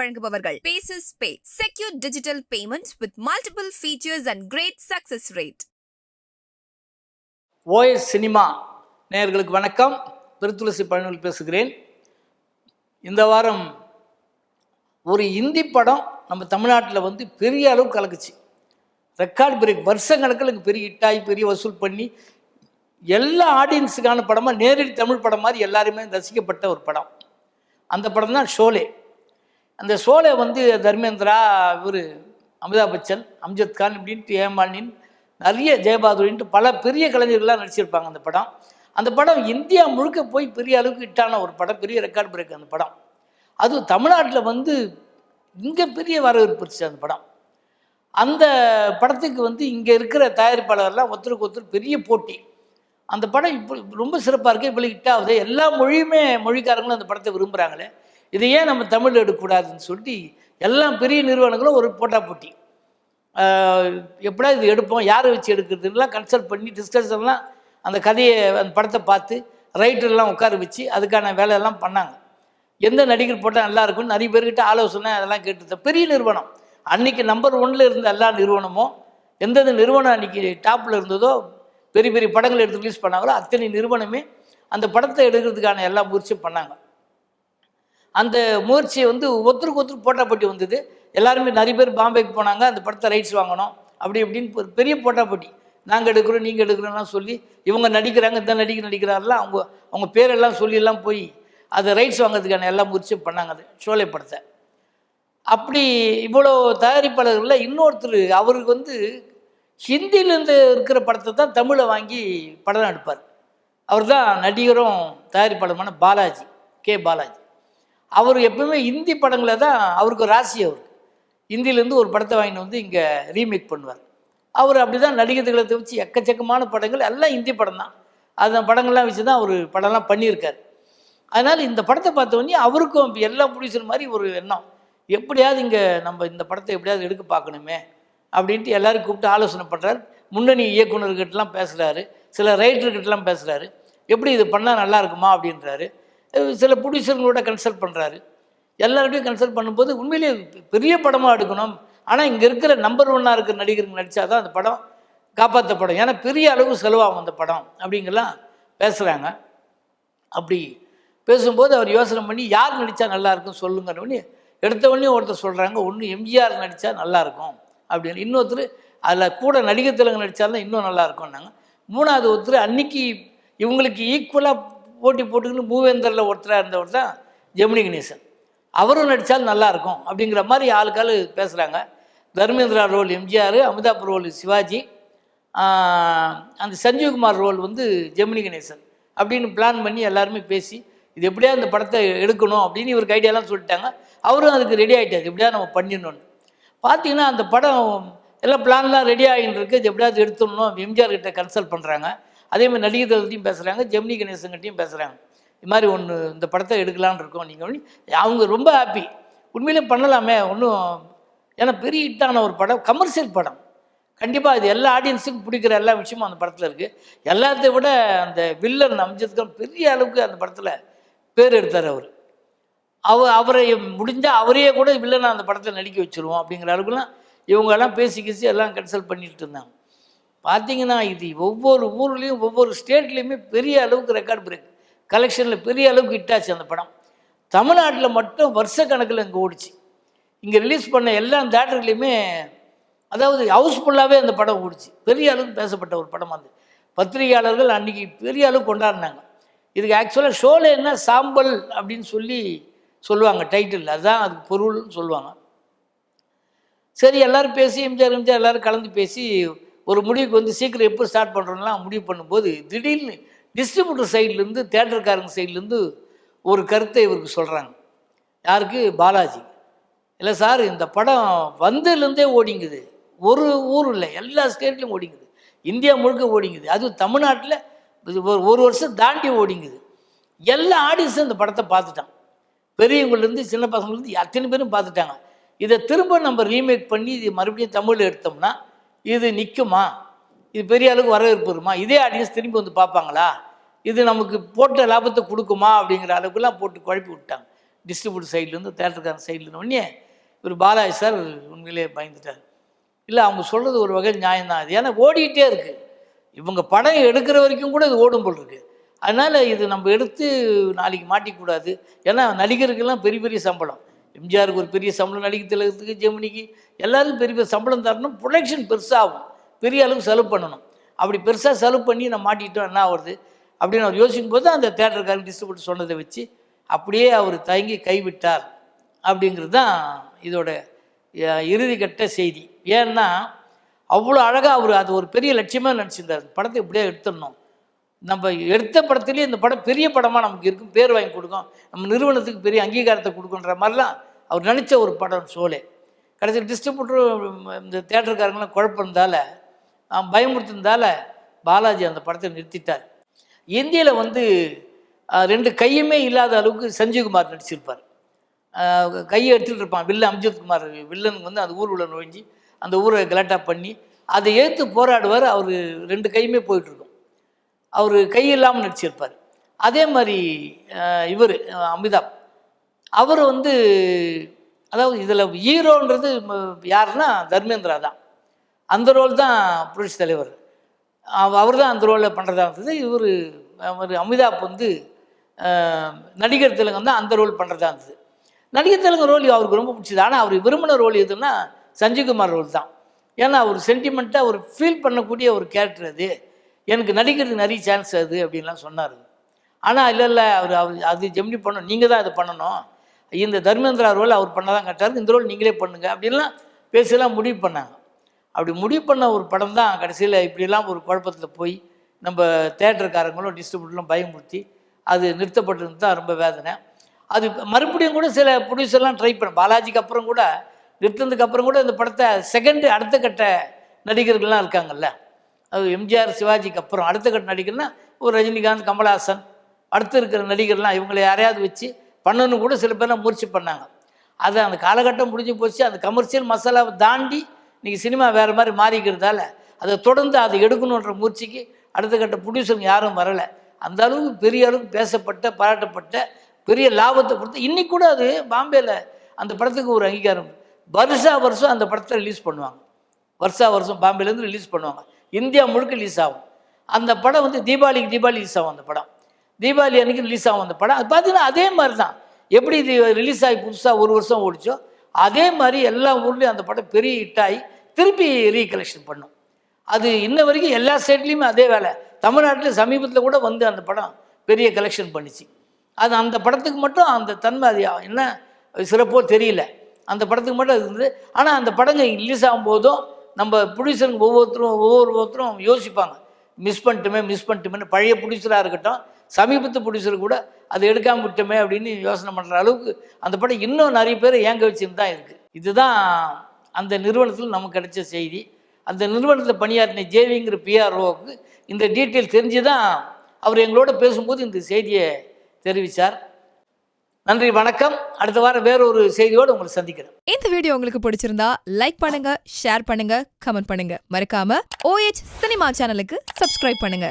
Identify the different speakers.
Speaker 1: வழங்குபவர்கள். Bases pay secure digital payments with multiple features and great success rate
Speaker 2: O S நேயர்களுக்கு வணக்கம். திருத்துளசி பழனியில் பேசுகிறேன். இந்த வாரம் ஒரு இந்தி படம் நம்ம தமிழ்நாட்டில் வந்து பெரிய அளவு கலக்குச்சு. ரெக்கார்ட் பிரேக் வருஷக்கணக்கில் எனக்கு பெரிய ஹிட்டாகி பெரிய வசூல் பண்ணி எல்லா ஆடியன்ஸுக்கான படமாக நேரடி தமிழ் படம் மாதிரி எல்லாருமே ரசிக்கப்பட்ட ஒரு படம். அந்த படம் தான் ஷோலே அந்த சோலை வந்து தர்மேந்திரா இவர் அமிதாப் பச்சன் அம்ஜத் கான் இப்படின்ட்டு ஏமாலின் நிறைய ஜெயபாதுரின்ட்டு பல பெரிய கலைஞர்கள்லாம் நடிச்சிருப்பாங்க அந்த படம். அந்த படம் இந்தியா முழுக்க போய் பெரிய அளவுக்கு ஹிட்டான ஒரு படம் பெரிய ரெக்கார்ட் பிரேக் அந்த படம். அதுவும் தமிழ்நாட்டில் வந்து இங்கே பெரிய வரவேற்பு இருந்துச்சு அந்த படம். அந்த படத்துக்கு வந்து இங்கே இருக்கிற தயாரிப்பாளர்லாம் ஒருத்தருக்கு ஒருத்தர் பெரிய போட்டி. அந்த படம் இப்போ ரொம்ப சிறப்பாக இருக்குது இப்போ ஹிட் ஆகுது. எல்லா மொழியுமே மொழிக்காரங்களும் அந்த படத்தை விரும்புகிறாங்களே இதை ஏன் நம்ம தமிழில் எடுக்கக்கூடாதுன்னு சொல்லி எல்லா பெரிய நிறுவனங்களும் ஒரு போட்டா போட்டி. எப்படா இது எடுப்போம் யாரை வச்சு எடுக்கிறதுலாம் கன்சல்ட் பண்ணி டிஸ்கஷன்லாம் அந்த கதையை அந்த படத்தை பார்த்து ரைட்டர்லாம் உட்கார வச்சு அதுக்கான வேலையெல்லாம் பண்ணாங்க. எந்த நடிகர் போட்டால் நல்லா இருக்கும்னு நிறைய பேர்கிட்ட ஆலோசனை அதெல்லாம் கேட்டு பெரிய நிறுவனம். அன்னைக்கு நம்பர் ஒன்ல இருந்த எல்லா நிறுவனமும் எந்தெந்த நிறுவனம் அன்னைக்கு டாப்பில் இருந்ததோ பெரிய பெரிய படங்கள் எடுத்து ரிலீஸ் பண்ணாங்களோ அத்தனை நிறுவனமே அந்த படத்தை எடுக்கிறதுக்கான எல்லா முயற்சியும் பண்ணாங்க. அந்த முயற்சியை வந்து ஒருத்தருக்கு ஒருத்தர் போட்டாப்பட்டி வந்தது. எல்லாருமே நிறைய பேர் பாம்பேக்கு போனாங்க அந்த படத்தை ரைட்ஸ் வாங்கணும் அப்படி இப்படின்னு ஒரு பெரிய போட்டாப்பட்டி நாங்கள் எடுக்கிறோம் நீங்கள் எடுக்கிறோம்லாம் சொல்லி இவங்க நடிக்கிறாங்க இந்த நடிக்க நடிக்கிறாரெல்லாம் அவங்க அவங்க பேரெல்லாம் சொல்லியெல்லாம் போய் அதை ரைட்ஸ் வாங்குறதுக்கான எல்லா முயற்சியும் பண்ணாங்க அது சோலை படத்தை. அப்படி இவ்வளோ தயாரிப்பாளர்களில் இன்னொருத்தர் அவருக்கு வந்து ஹிந்தியிலேருந்து இருக்கிற படத்தை தான் தமிழை வாங்கி படம் எடுப்பார். அவர் தான் நடிகரும் தயாரிப்பாளருமான பாலாஜி கே பாலாஜி. அவர் எப்பவுமே இந்தி படங்களை தான் அவருக்கு ஒரு ராசி அவருக்கு இந்தியிலேருந்து ஒரு படத்தை வாங்கிட்டு வந்து இங்கே ரீமேக் பண்ணுவார். அவர் அப்படி தான் நடிகர்களை வச்சு எக்கச்சக்கமான படங்கள் எல்லாம் இந்தி படம் தான். அந்த படங்கள்லாம் வச்சு தான் அவர் படம்லாம் பண்ணியிருக்கார். அதனால் இந்த படத்தை பார்த்த அவருக்கும் இப்ப எல்லா ப்ரொடியூசர் மாதிரி ஒரு எண்ணம். எப்படியாவது இங்கே நம்ம இந்த படத்தை எப்படியாவது எடுக்க பார்க்கணுமே அப்படின்ட்டு எல்லாரும் கூப்பிட்டு ஆலோசனை பண்ணுறாரு முன்னணி இயக்குனர்கிட்டலாம் பேசுகிறாரு சில ரைட்டர்கிட்டலாம் பேசுகிறாரு எப்படி இது பண்ணால் நல்லா இருக்குமா அப்படின்றாரு. சில ப்ரொடியூசர்களோட கன்சல்ட் பண்ணுறாரு எல்லார்கிட்டையும் கன்சல்ட் பண்ணும்போது உண்மையிலேயே பெரிய படமாக எடுக்கணும். ஆனால் இங்கே இருக்கிற நம்பர் ஒன்னாக இருக்கிற நடிகருக்கு நடித்தா தான் அந்த படம் காப்பாற்றப்படும் ஏன்னா பெரிய அளவு செலவாகும் அந்த படம் அப்படிங்கெல்லாம் பேசுகிறாங்க அப்படி பேசும்போது அவர் யோசனை பண்ணி யார் நடித்தா நல்லாயிருக்கும் சொல்லுங்கன்னு எடுத்த உடனே ஒருத்தர் சொல்கிறாங்க ஒன்று எம்ஜிஆர் நடித்தா நல்லாயிருக்கும் அப்படின்னு. இன்னொருத்தர் அதில் கூட நடிகர் தெலுங்கு நடித்தாலும் இன்னும் நல்லாயிருக்கும்னாங்க மூணாவது ஒருத்தர் அன்னைக்கு இவங்களுக்கு ஈக்குவலாக போட்டி போட்டுக்கின்னு மூவேந்தரில் ஒருத்தராக இருந்தவர் தான் ஜெமினி கணேசன். அவரும் நடித்தால் நல்லாயிருக்கும் அப்படிங்கிற மாதிரி ஆளுக்காள் பேசுகிறாங்க தர்மேந்திரா ரோல் எம்ஜிஆர் அமிதாப் ரோல் சிவாஜி அந்த சஞ்சீவ்குமார் ரோல் வந்து ஜெமினி கணேசன் அப்படின்னு பிளான் பண்ணி எல்லாருமே பேசி இது எப்படியா இந்த படத்தை எடுக்கணும் அப்படின்னு இவருக்கு ஐடியாலாம் சொல்லிட்டாங்க. அவரும் அதுக்கு ரெடி ஆகிட்டார் எப்படியா நம்ம பண்ணிடணும்னு. பார்த்தீங்கன்னா அந்த படம் எல்லாம் பிளான்லாம் ரெடி ஆகிட்டு இருக்கு இது எப்படியாவது எடுத்துடணும் எம்ஜிஆர் கிட்ட கன்சல்ட் பண்ணுறாங்க அதே மாதிரி தளத்தையும் பேசுகிறாங்க ஜெமினி கணேசன்கிட்டையும் பேசுகிறாங்க இது மாதிரி ஒன்று இந்த படத்தை எடுக்கலான்னு இருக்கோம் நீங்கள் அவங்க ரொம்ப ஹாப்பி உண்மையிலே பண்ணலாமே ஒன்றும் ஏன்னா பெரிய ஹிட்டான ஒரு படம் கமர்ஷியல் படம். கண்டிப்பாக இது எல்லா ஆடியன்ஸுக்கும் பிடிக்கிற எல்லா விஷயமும் அந்த படத்தில் இருக்குது எல்லாத்தையும் விட அந்த வில்லன் அம்ஜத்கான் பெரிய அளவுக்கு அந்த படத்தில் பேர் எடுத்தார் அவர். அவ அவரை முடிஞ்சால் அவரையே கூட வில்லனை அந்த படத்தில் நடிக்க வச்சுருவோம் அப்படிங்கிற அளவுக்குலாம் இவங்கெல்லாம் பேசி கேசி எல்லாம் கன்சல்ட் பண்ணிட்டு இருந்தாங்க. பார்த்தீங்கன்னா இது ஒவ்வொரு ஊர்லேயும் ஒவ்வொரு ஸ்டேட்லேயுமே பெரிய அளவுக்கு ரெக்கார்ட் பிரேக் கலெக்ஷனில் பெரிய அளவுக்கு ஹிட்டாச்சு அந்த படம். தமிழ்நாட்டில் மட்டும் வருஷக்கணக்கில் இங்கே ஓடிச்சு. இங்கே ரிலீஸ் பண்ண எல்லா தேட்டர்லேயுமே அதாவது ஹவுஸ்ஃபுல்லாகவே அந்த படம் ஓடிச்சு. பெரிய அளவுக்கு பேசப்பட்ட ஒரு படம் அது. பத்திரிகையாளர்கள் அன்றைக்கி பெரிய அளவுக்கு கொண்டாடினாங்க. இதுக்கு ஆக்சுவலாக ஷோவில் என்ன சாம்பல் அப்படின்னு சொல்லி சொல்லுவாங்க டைட்டில் அதுதான் அதுக்கு பொருள்னு சொல்லுவாங்க. சரி எல்லோரும் பேசி எம்ஜிஆர் எம்ஜிஆர் எல்லோரும் கலந்து பேசி ஒரு முடிவுக்கு வந்து சீக்கிரம் எப்போ ஸ்டார்ட் பண்ணுறோம்லாம் முடிவு பண்ணும்போது திடீர்னு டிஸ்ட்ரிபியூட்டர் சைட்லேருந்து தேட்டருக்காரங்க சைட்லேருந்து ஒரு கருத்தை இவருக்கு சொல்கிறாங்க யாருக்கு? பாலாஜி. இல்லை சார் இந்த படம் வந்ததுலேருந்தே ஓடிங்குது. ஒரு ஊர் இல்லை எல்லா ஸ்டேட்லையும் ஓடிங்குது. இந்தியா முழுக்க ஓடிங்குது. அதுவும் தமிழ்நாட்டில் ஒரு ஒரு வருஷம் தாண்டி ஓடிங்குது. எல்லா ஆடியன்ஸும் இந்த படத்தை பார்த்துட்டான் பெரியவங்கள்லேருந்து சின்ன பசங்கள்லேருந்து அத்தனை பேரும் பார்த்துட்டாங்க. இதை திரும்ப நம்ம ரீமேக் பண்ணி இது மறுபடியும் தமிழில் எடுத்தோம்னா இது நிற்குமா இது பெரிய அளவுக்கு வரவேற்பு வருமா? இதே ஆடியன்ஸ் திரும்பி வந்து பார்ப்பாங்களா? இது நமக்கு போட்ட லாபத்தை கொடுக்குமா? அப்படிங்கிற அளவுக்குலாம் போட்டு குழப்பி விட்டாங்க. டிஸ்ட்ரிபியூட் சைட்லேருந்து தேட்டருக்காரன் சைட்லேருந்து உடனே இவர் பாலாஜி சார் உண்மையிலே பயந்துட்டார். இல்லை அவங்க சொல்கிறது ஒரு வகை நியாயம்தான். அது ஏன்னா ஓடிக்கிட்டே இருக்குது இவங்க படம் எடுக்கிற வரைக்கும் கூட இது ஓடும் போல் இருக்குது அதனால் இது நம்ம எடுத்து நாளைக்கு மாட்டிக்கூடாது. ஏன்னா நடிகருக்கெல்லாம் பெரிய பெரிய சம்பளம். எம்ஜிஆருக்கு ஒரு பெரிய சம்பளம் நடிகை திலகத்துக்கு ஜெமினிக்கு எல்லாருக்கும் பெரிய பெரிய சம்பளம் தரணும். ப்ரொடக்ஷன் பெருசாகும். பெரிய அளவுக்கு செலவு பண்ணணும். அப்படி பெருசாக செலவு பண்ணி நம்ம மாட்டிக்கிட்டோம் என்ன ஆகுறது? அப்படின்னு அவர் யோசிக்கும் போது அந்த தேட்டருக்காரன் டிஸ்ட்ரிபியூட்டர் சொன்னதை வச்சு அப்படியே அவர் தயங்கி கைவிட்டார். அப்படிங்கிறது தான் இதோட இறுதிக்கட்ட செய்தி. ஏன்னா அவ்வளோ அழகாக அவர் அது ஒரு பெரிய லட்சியமாக நினச்சிருந்தார். படத்தை இப்படியே எடுத்துடணும். நம்ம எடுத்த படத்துலேயே இந்த படம் பெரிய படமாக நமக்கு இருக்கும். பேர் வாங்கி கொடுக்கும். நம்ம நிறுவனத்துக்கு பெரிய அங்கீகாரத்தை கொடுக்குன்ற மாதிரிலாம் அவர் நினச்ச ஒரு படம் சோலே. கடைசியில் டிஸ்ட்ரிபியூட்டர் இந்த தேட்டருக்காரங்களாம் குழப்பம் இருந்தால பயமுறுத்திருந்தால பாலாஜி அந்த படத்தை நிறுத்திட்டார். இந்தியில் வந்து ரெண்டு கையுமே இல்லாத அளவுக்கு சஞ்சீவ்குமார் நடிச்சிருப்பார். கையை எடுத்துகிட்டு இருப்பான் வில்லன் அம்ஜத்குமார் வில்லனுக்கு வந்து அந்த ஊர் உள்ள நுழைஞ்சி அந்த ஊரை கலாட்டா பண்ணி அதை ஏற்று போராடுவார் அவர் ரெண்டு கையுமே போயிட்டுருக்கும். அவர் கை இல்லாமல் நடிச்சிருப்பார். அதே மாதிரி இவர் அமிதாப். அவர் வந்து அதாவது இதில் ஹீரோன்றது யாருன்னா தர்மேந்திரா தான். அந்த ரோல் தான் புரட்சி தலைவர். அவர் தான் அந்த ரோலில் பண்ணுறதா இருந்தது. இவர் அவர் அமிதாப் வந்து நடிகர் திலகம் தான் அந்த ரோல் பண்ணுறதா இருந்தது. நடிகர் திலகம் ரோல் அவருக்கு ரொம்ப பிடிச்சது. ஆனால் அவர் விரும்பின ரோல் எதுன்னா சஞ்சய்குமார் ரோல் தான். ஏன்னா அவர் சென்டிமெண்ட்டாக ஒரு ஃபீல் பண்ணக்கூடிய ஒரு கேரக்டர் அது. எனக்கு நடிக்கிறதுக்கு நிறைய சான்ஸ் அது அப்படின்லாம் சொன்னார். ஆனால் இல்லை இல்லை அவர் அவர் அது ஜெமினி பண்ணணும் நீங்கள் தான் இதை பண்ணணும். இந்த தர்மேந்திரா ரோல் அவர் பண்ண தான் கட்டார் இந்த ரோல் நீங்களே பண்ணுங்க அப்படின்லாம் பேசிலாம் முடிவு பண்ணாங்க. அப்படி முடிவு பண்ண ஒரு படம் தான் கடைசியில் இப்படிலாம் ஒரு குழப்பத்தில் போய் நம்ம தேட்டருக்காரங்களும் டிஸ்ட்ரிபியூட்டரும் பயமுறுத்தி அது நிறுத்தப்பட்டிருந்து தான் ரொம்ப வேதனை. அது மறுபடியும் கூட சில ப்ரொடியூசர்லாம் ட்ரை பண்ண பாலாஜிக்கு அப்புறம் கூட நிறுத்தினதுக்கு அப்புறம் கூட இந்த படத்தை செகண்டு அடுத்த கட்ட நடிகர்கள்லாம் இருக்காங்கல்ல. அது எம்ஜிஆர் சிவாஜிக்கு அப்புறம் அடுத்த கட்ட நடிகர்னா ஒரு ரஜினிகாந்த் கமலஹாசன் அடுத்து இருக்கிற நடிகர்லாம் இவங்களை யாரையாவது வச்சு பண்ணணும்னு கூட சில பேர்லாம் முயற்சி பண்ணாங்க. அது அந்த காலகட்டம் முடிஞ்சு போச்சு. அந்த கமர்ஷியல் மசாலாவை தாண்டி இன்றைக்கி சினிமா வேறு மாதிரி மாறிக்கிறதால அதை தொடர்ந்து அதை எடுக்கணுன்ற முயற்சிக்கு அடுத்த கட்ட ப்ரொடியூசருங்க யாரும் வரலை. அந்த அளவுக்கு பெரிய அளவுக்கு பேசப்பட்ட பாராட்டப்பட்ட பெரிய லாபத்தை கொடுத்து இன்னைக்கு கூட அது பாம்பேயில் அந்த படத்துக்கு ஒரு அங்கீகாரம். வருஷா வருஷம் அந்த படத்தை ரிலீஸ் பண்ணுவாங்க. வருஷா வருஷம் பாம்பேலேருந்து ரிலீஸ் பண்ணுவாங்க. இந்தியா முழுக்க ரிலீஸ் ஆகும். அந்த படம் வந்து தீபாவளிக்கு தீபாவளி ரிலீஸ் ஆகும் அந்த படம். தீபாவளி அன்றைக்கி ரிலீஸ் ஆகும் அந்த படம். அது பார்த்தீங்கன்னா அதே மாதிரி தான் எப்படி இது ரிலீஸ் ஆகி புதுசாக ஒரு வருஷம் ஓடிச்சோ அதே மாதிரி எல்லா ஊர்லேயும் அந்த படம் பெரிய ஹிட் ஆகி திருப்பி ரீகலெக்ஷன் பண்ணும். அது இன்ன வரைக்கும் எல்லா ஸ்டேட்லேயுமே அதே வேலை. தமிழ்நாட்டில் சமீபத்தில் கூட வந்து அந்த படம் பெரிய கலெக்ஷன் பண்ணிச்சு. அது அந்த படத்துக்கு மட்டும் அந்த தன்மை அது என்ன சிறப்போ தெரியல. அந்த படத்துக்கு மட்டும் அது இருந்தது. ஆனால் அந்த படங்க ரிலீஸ் ஆகும்போதும் நம்ம ப்ரொடியூசருங்க ஒவ்வொருத்தரும் ஒவ்வொருத்தரும் யோசிப்பாங்க. மிஸ் பண்ணிட்டுமே மிஸ் பண்ணிட்டுமே பழைய ப்ரொடியூசராக இருக்கட்டும் சமீபத்து ப்ரொடியூசர் கூட அதை எடுக்காமல் விட்டோமே அப்படின்னு யோசனை பண்ணுற அளவுக்கு அந்த படம் இன்னும் நிறைய பேர் ஏங்க வச்சுன்னு தான் இருக்குது இதுதான் அந்த நிறுவனத்தில் நமக்கு கிடைச்ச செய்தி. அந்த நிறுவனத்தில் பணியாற்றின ஜேவிங்கிற பிஆர்ஓவுக்கு இந்த டீட்டெயில் தெரிஞ்சு தான் அவர் எங்களோட பேசும்போது இந்த செய்தியை தெரிவித்தார் நன்றி வணக்கம். அடுத்த வாரம் வேறொரு செய்தியோடு உங்களை சந்திக்கிறேன்.
Speaker 3: இந்த வீடியோ உங்களுக்கு பிடிச்சிருந்தா லைக் பண்ணுங்க ஷேர் பண்ணுங்க கமெண்ட் பண்ணுங்க. மறக்காம ஓஎச் சினிமா சேனலுக்கு சப்ஸ்கிரைப் பண்ணுங்க.